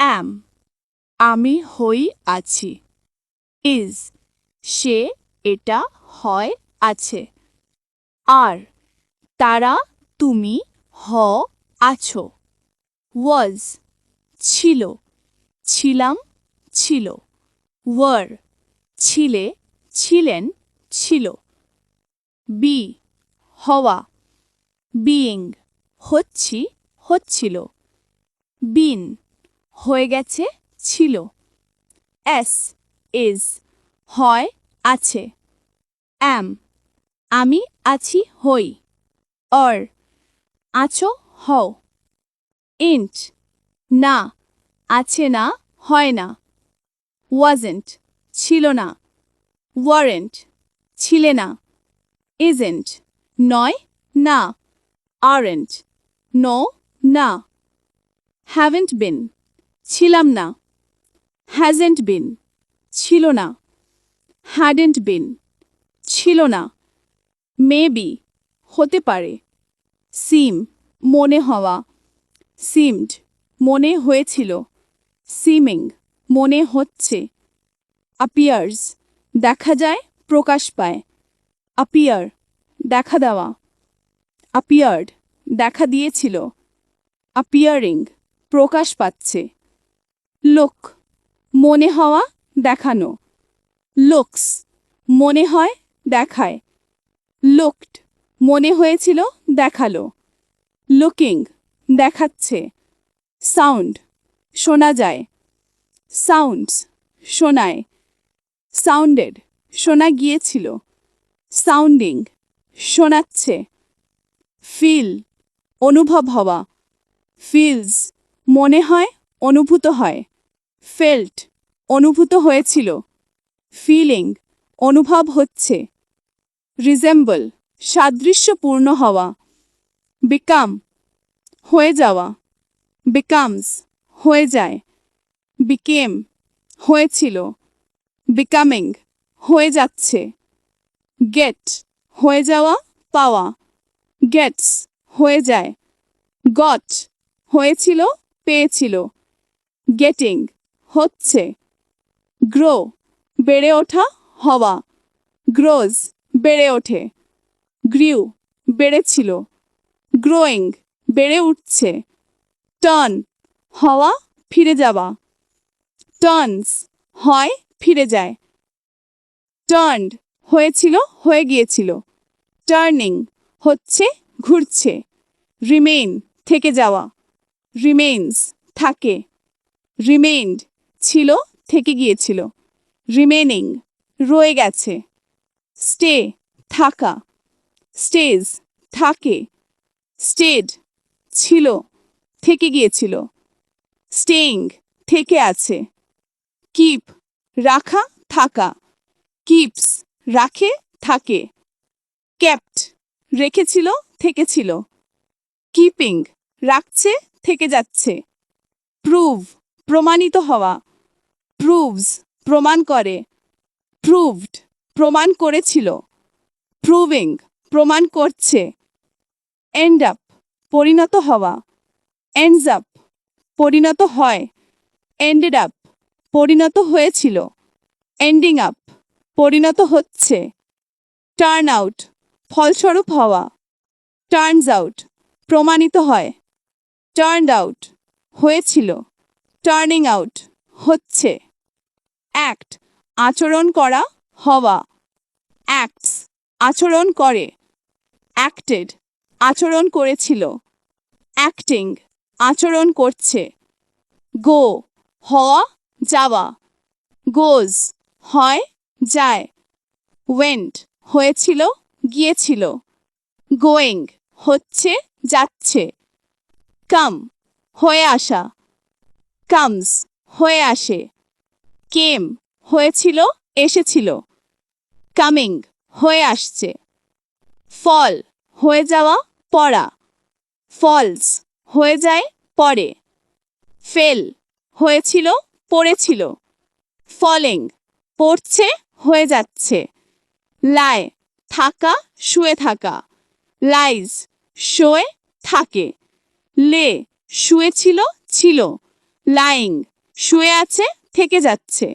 অ্যাম আমি হই আছি ইজ সে, এটা, হয়, আছে আর তারা, তুমি, হ, আছো ওয়াজ ছিল, ছিলাম, ছিল ওয়ার ছিলে, ছিলেন, ছিল বি হওয়া বিইং হচ্ছি, হচ্ছিল বিন হয়ে গেছে, ছিল। এস ইজ, হয়, আছে। অ্যাম, আমি আছি, হই। অর, আছো, হও। ইন্ট, না, আছে না, হয় না। ওয়াজেন্ট, ছিল না। ওয়ারেন্ট, ছিলে না। ইজেন্ট, নয়, না। আরেন্ট, নো, না। হ্যাভেন্ট বিন ছিলাম না। হ্যাজেন্ট বিন ছিল না। হ্যাডেন্ট বিন ছিল না। মেবি হতে পারে। সিম মনে হওয়া। সিমড মনে হয়েছিল। সিমিং মনে হচ্ছে। আপিয়ার্স দেখা যায়, প্রকাশ পায়। আপিয়ার দেখা দেওয়া। আপিয়ার্ড দেখা দিয়েছিল। আপিয়ারিং প্রকাশ পাচ্ছে। লোক, মনে হওয়া দেখানো। লুকস, মনে হয় দেখায়। লুকড, মনে হয়েছিল দেখাল। লুকিং, দেখাচ্ছে। সাউন্ড, শোনা যায়। সাউন্ডস, শোনায়। সাউন্ডেড, শোনা গিয়েছিল। সাউন্ডিং, শোনাচ্ছে। ফিল, অনুভব হওয়া। ফিলস, মনে হয় অনুভূত হয়। ফেল্ট অনুভূত হয়েছিল। ফিলিং অনুভব হচ্ছে। রিজেম্বল সাদৃশ্যপূর্ণ হওয়া। বিকাম হয়ে যাওয়া। বিকামস হয়ে যায়। বিকেম হয়েছিল। বিকামিং হয়ে যাচ্ছে। গেট হয়ে যাওয়া, পাওয়া। গেটস হয়ে যায়। গট হয়েছিল, পেয়েছিল। গেটিং হচ্ছে। গ্রো, বেড়ে ওঠা হওয়া। গ্রোজ, বেড়ে ওঠে। গ্রিউ, বেড়েছিল। গ্রোয়িং, বেড়ে উঠছে। টার্ন, হওয়া, ফিরে যাওয়া। টার্নস, হয়, ফিরে যায়। টার্নড, হয়েছিল, হয়ে গিয়েছিল। টার্নিং, হচ্ছে, ঘুরছে। রিমেইন, থেকে যাওয়া। রিমেইনস, থাকে। রিমেইনড ছিল, থেকে গিয়েছিল। রিমেনিং রয়ে গেছে। স্টে থাকা। স্টেজ থাকে। স্টেড ছিল, থেকে গিয়েছিল। স্টেইং থেকে আছে। কিপ রাখা, থাকা। কিপস রাখে, থাকে। কেপ্ট রেখেছিল, থেকেছিল। কিপিং রাখছে, থেকে যাচ্ছে। প্রুভ প্রমাণিত হওয়া। প্রুভস প্রমাণ করে প্রুভড প্রমাণ করেছিল প্রুভিং প্রমাণ করছে এন্ড আপ পরিণত হওয়া এন্ডস আপ পরিণত হয় এন্ডেড আপ পরিণত হয়েছিল এন্ডিং আপ পরিণত হচ্ছে টার্ন আউট ফলস্বরূপ হওয়া টার্নস আউট প্রমাণিত হয় টার্নড আউট হয়েছিল টার্নিং আউট হচ্ছে। অ্যাক্ট আচরণ করা, হওয়া অ্যাক্টস আচরণ করে অ্যাক্টেড আচরণ করেছিল অ্যাক্টিং আচরণ করছে গো হওয়া, যাওয়া গোজ হয়, যায় ওয়েন্ট হয়েছিল, গিয়েছিল গোয়িং হচ্ছে, যাচ্ছে কাম হয়ে আসা কামস হয়ে আসে কেম হয়েছিল, এসেছিল। কামিং হয়ে আসছে। ফল হয়ে যাওয়া পড়া। ফলস হয়ে যায় পরে। ফেল হয়েছিল, পড়েছিল। ফলিং পড়ছে, হয়ে যাচ্ছে। লায় থাকা, শুয়ে থাকা। লাইজ শোয়ে থাকে। লে শুয়েছিল, ছিল। লাইং শুয়ে আছে থেকে যাচ্ছে।